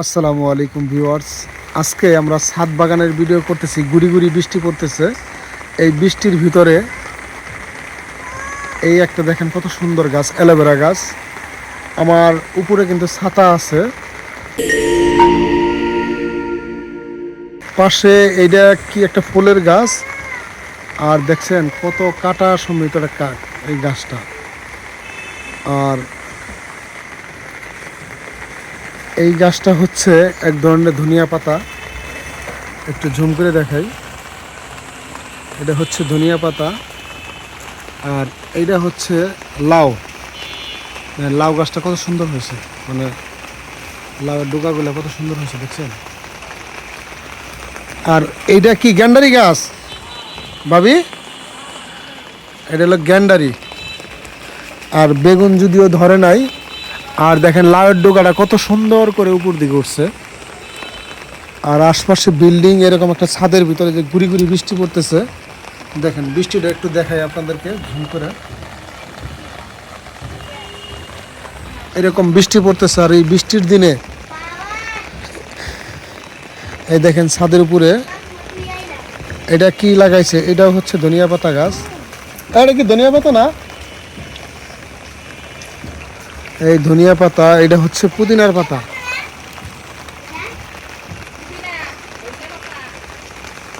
আসসালামু আলাইকুম ভিউয়ার্স। আজকে আমরা ছাদ বাগানের ভিডিও করতেছি, গুড়ি গুড়ি বৃষ্টি পড়তেছে। এই বৃষ্টির ভিতরে এই একটা দেখেন কত সুন্দর গাছ, অ্যালোভেরা গাছ। আমার উপরে কিন্তু ছাতা আছে। পাশে এইটা কি একটা ফুলের গাছ? আর দেখছেন কত কাটা সমিত একটা এই গাছটা। আর এই গাছটা হচ্ছে এক ধরনের ধনিয়া পাতা। একটু ঝুম করে দেখাই। এটা হচ্ছে ধনিয়া পাতা আর এইটা হচ্ছে লাউ। মানে লাউ গাছটা কত সুন্দর হয়েছে। মানে লাউয়ের ডোকাগুলো কত সুন্দর হয়েছে, দেখছেন? আর এইটা কি গ্যান্ডারি গাছ? ভাবি? এটা হলো গ্যান্ডারি। আর বেগুন যদিও ধরে নাই আর দেখেন লাউয়ের ডোকাটা কত সুন্দর করে উপর দিকে উঠছে। আর আশপাশে বিল্ডিং এরকম একটা ছাদের ভিতরে যে গুড়ি গুড়ি বৃষ্টি পড়তেছে। দেখেন, বৃষ্টিটা একটু দেখাই আপনাদেরকে ঝুম করে। এরকম বৃষ্টি পড়তেছে আর এই বৃষ্টির দিনে এই দেখেন ছাদের উপরে, এটা কি লাগাইছে? এটা হচ্ছে ধনিয়া পাতা গাছ। এটা কি ধনিয়া পাতা না? এই ধনিয়া পাতা, এটা হচ্ছে পুদিনার পাতা।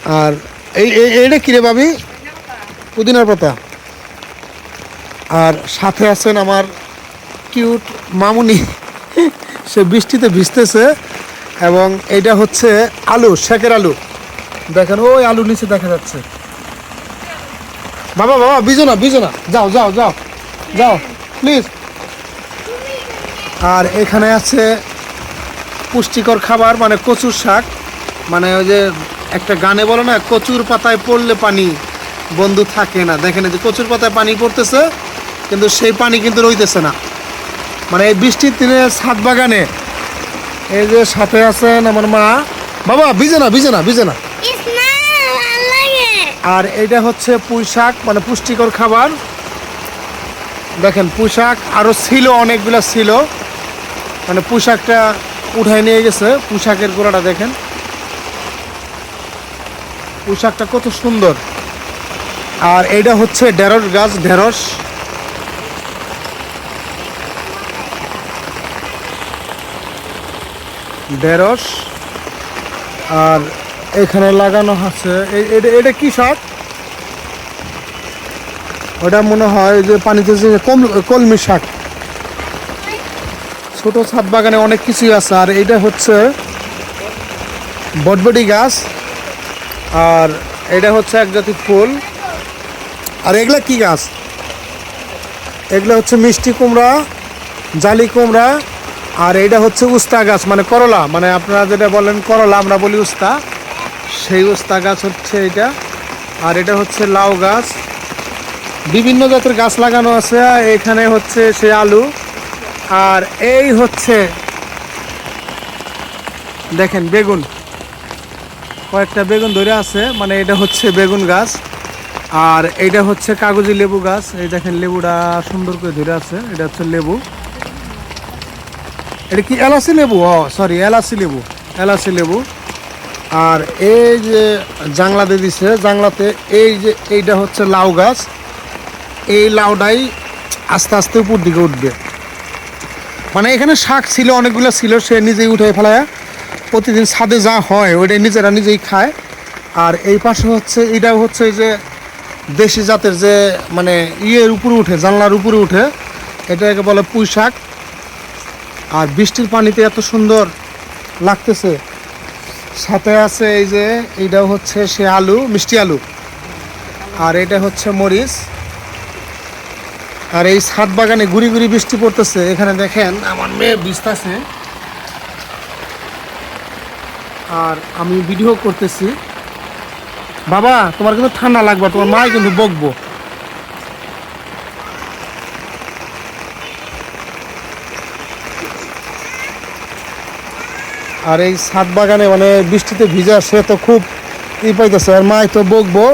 আর এই, এই- এইটা কিরে ভাবি? পুদিনার পাতা। আর সাথে আছেন আমার কিউট মামুনি। সে বৃষ্টিতে ভিজতেছে এবং এইটা হচ্ছে আলু, শেকের আলু। দেখেন, ওই আলু নিচে দেখা যাচ্ছে। বাবা বাবা বিজো না বিজো না। যাও যাও যাও যাও। প্লিজ আর এখানে আছে পুষ্টিকর খাবার মানে কচুর শাক। মানে ওই যে একটা গানে বলে না কচুর পাতায় পড়লে পানি বন্ধু থাকে না। দেখেন যে কচুর পাতায় পানি পড়তেছে কিন্তু সেই পানি কিন্তু রইতেছে না। মানে এই বৃষ্টির দিনে ছাদ বাগানে এই যে সাথে আছেন আমার মা। বাবা ভিজে না ভিজে না ভিজে না। আর এটা হচ্ছে পুঁই শাক মানে পুষ্টিকর খাবার। দেখেন পোশাক আরও ছিল অনেকগুলো ছিল। মানে পোশাকটা উঠায় নিয়ে গেছে। পোশাকের গোড়াটা দেখেন। পোশাকটা কত সুন্দর। আর এইটা হচ্ছে ঢেঁড়স গাছ, ঢেঁড়স। ঢেঁড়স। আর এখানে লাগানো আছে এটা এটা কি শাক? ওটা মনে হয় যে পানিতে কলমি শাক। ছোট ছাদ বাগানে অনেক কিছুই আছে। আর এটা হচ্ছে বটবটি গাছ। আর এটা হচ্ছে এক জাতির ফুল। আর এগুলা কি গাছ? এগুলো হচ্ছে মিষ্টি কুমড়া, জালি কুমড়া, আর এটা হচ্ছে উস্তা গাছ মানে করলা। মানে আপনারা যেটা বলেন করলা, আমরা বলি উস্তা। সেই উস্তা গাছ হচ্ছে এটা আর এটা হচ্ছে লাউ গাছ। বিভিন্ন জাতের গাছ লাগানো আছে। এখানে হচ্ছে সে আলু। আর এই হচ্ছে, দেখেন বেগুন। কয়েকটা বেগুন ধরে আছে মানে এটা হচ্ছে বেগুন গাছ। আর এইটা হচ্ছে কাগজি লেবু গাছ। এই দেখেন লেবুটা সুন্দর করে ধরে আছে, এটা হচ্ছে লেবু। এটা কি এলাচি লেবু? ও সরি এলাচি লেবু এলাচি লেবু। আর এই যে জাংলাতে দিছে, জাংলাতে এই যে এইটা হচ্ছে লাউ গাছ। এই লাউটাই আস্তে আস্তে উপর দিকে উঠবে। মানে এখানে শাক ছিল, অনেকগুলো ছিল, সে নিজেই উঠে ফেলায়। প্রতিদিন ছাদে যা হয়, ওইটাই নিজেরা নিজেই খায়। আর এই পাশে হচ্ছে, এটাও হচ্ছে যে দেশি জাতের যে মানে ইয়ের উপরে উঠে, জানলার উপরে উঠে, এটাকে বলে পুঁই শাক। আর বৃষ্টির পানিতে এত সুন্দর লাগতেছে। সাথে আছে এই যে, এইটাও হচ্ছে সে আলু, মিষ্টি আলু। আর এটা হচ্ছে মরিচ। আর এই ছাদ বাগানে গুড়ি গুড়ি বৃষ্টি পড়তেছে। এখানে দেখেন আমার মেয়ে ভিজতেছে। আর আমি ভিডিও করতেছি। বাবা, তোমার কিন্তু ঠান্ডা লাগবে, তোমার মাই কিন্তু বকবো। আর এই ছাদ বাগানে মানে বৃষ্টিতে ভিজা, সে তো খুব ই পাইতেছে। আর মাই তো বকবো।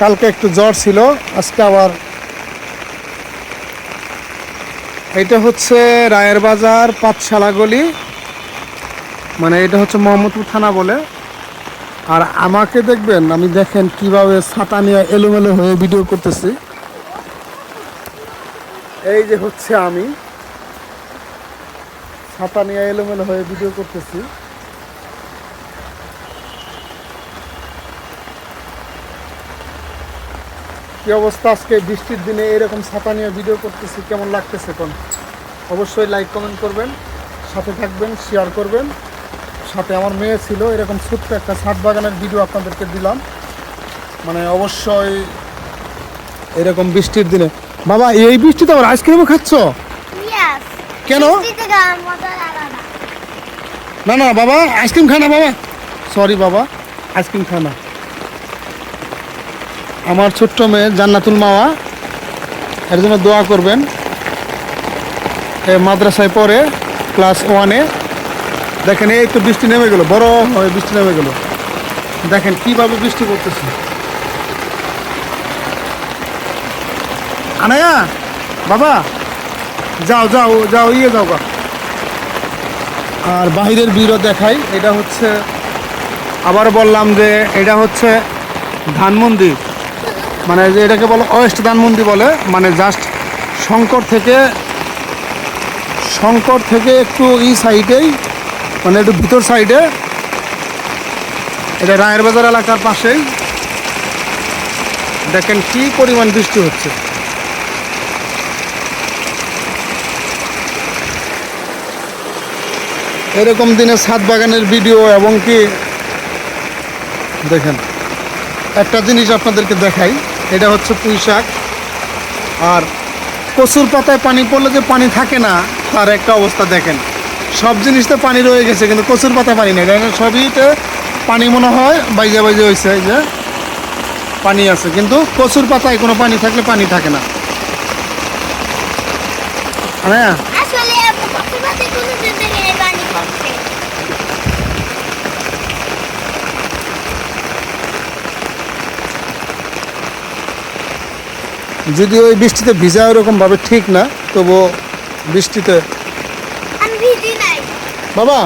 কালকে একটু জ্বর ছিল, আজকে আবার এটা হচ্ছে রায়ের বাজার পাঁচশালা গলি। মানে এটা হচ্ছে মোহাম্মদপুর থানা বলে। আর আমাকে দেখবেন, আমি দেখেন কীভাবে ছাতা নিয়ে এলোমেলো হয়ে ভিডিও করতেছি। এই যে হচ্ছে আমি। ছাতা নিয়ে এলোমেলো হয়ে ভিডিও করতেছি। কি অবস্থা আজকে? বৃষ্টির দিনে এরকম ছাতা নিয়ে ভিডিও করতেছি কেমন লাগতেছে কোন অবশ্যই লাইক কমেন্ট করবেন সাথে থাকবেন শেয়ার করবেন। সাথে আমার মেয়ে ছিল এরকম ছোট্ট একটা ছাদ বাগানের ভিডিও আপনাদেরকে দিলাম। মানে অবশ্যই এরকম বৃষ্টির দিনে। বাবা এই বৃষ্টিতে আবার আইসক্রিমও খাচ্ছ? কেন। না না বাবা আইসক্রিম খায় না বাবা। সরি বাবা আইসক্রিম খায় না। আমার ছোট্ট মেয়ে জান্নাতুল মাওয়া, এর জন্য দোয়া করবেন। মাদ্রাসায় পড়ে, ক্লাস ওয়ানে। দেখেন, এই তো বৃষ্টি নেমে গেলো, বড় হয়ে বৃষ্টি নেমে গেল। দেখেন, কীভাবে বৃষ্টি পড়তেছে। আনায়া, বাবা, যাও যাও যাও ইয়ে যাও গা। আর বাহিরের ভিড়ও দেখাই, এটা হচ্ছে, আবার বললাম যে, এটা হচ্ছে ধানমন্দির। মানে যে এটাকে বলে ওয়েস্ট ধানমন্দির বলে মানে জাস্ট শঙ্কর থেকে শঙ্কর থেকে একটু এই সাইডেই মানে একটু ভিতর সাইডে, এটা রায়ের বাজার এলাকার পাশেই। দেখেন কি পরিমাণ বৃষ্টি হচ্ছে। এরকম দিনে ছাদ বাগানের ভিডিও এবং কি, দেখেন। একটা জিনিস আপনাদেরকে দেখাই, এটা হচ্ছে পুঁই শাক। আর কচুর পাতায় পানি পড়লে যে পানি থাকে না, তার একটা অবস্থা দেখেন। সব জিনিসতে পানি রয়ে গেছে, কিন্তু কচুর পাতায় পানি নেই। দেখেন সবইতে পানি মনে হয়, বাইজে বাইজে হয়েছে এই যে পানি আছে। কিন্তু কচুর পাতায় কোনো পানি থাকলে পানি থাকে না। হ্যাঁ আসলে প্রতিবাদে কোনো দিন এই পানি পড়ছে যদি ওই বৃষ্টিতে ভিজা ওরকম ভাবে ঠিক না তবু বৃষ্টিতে বাবা!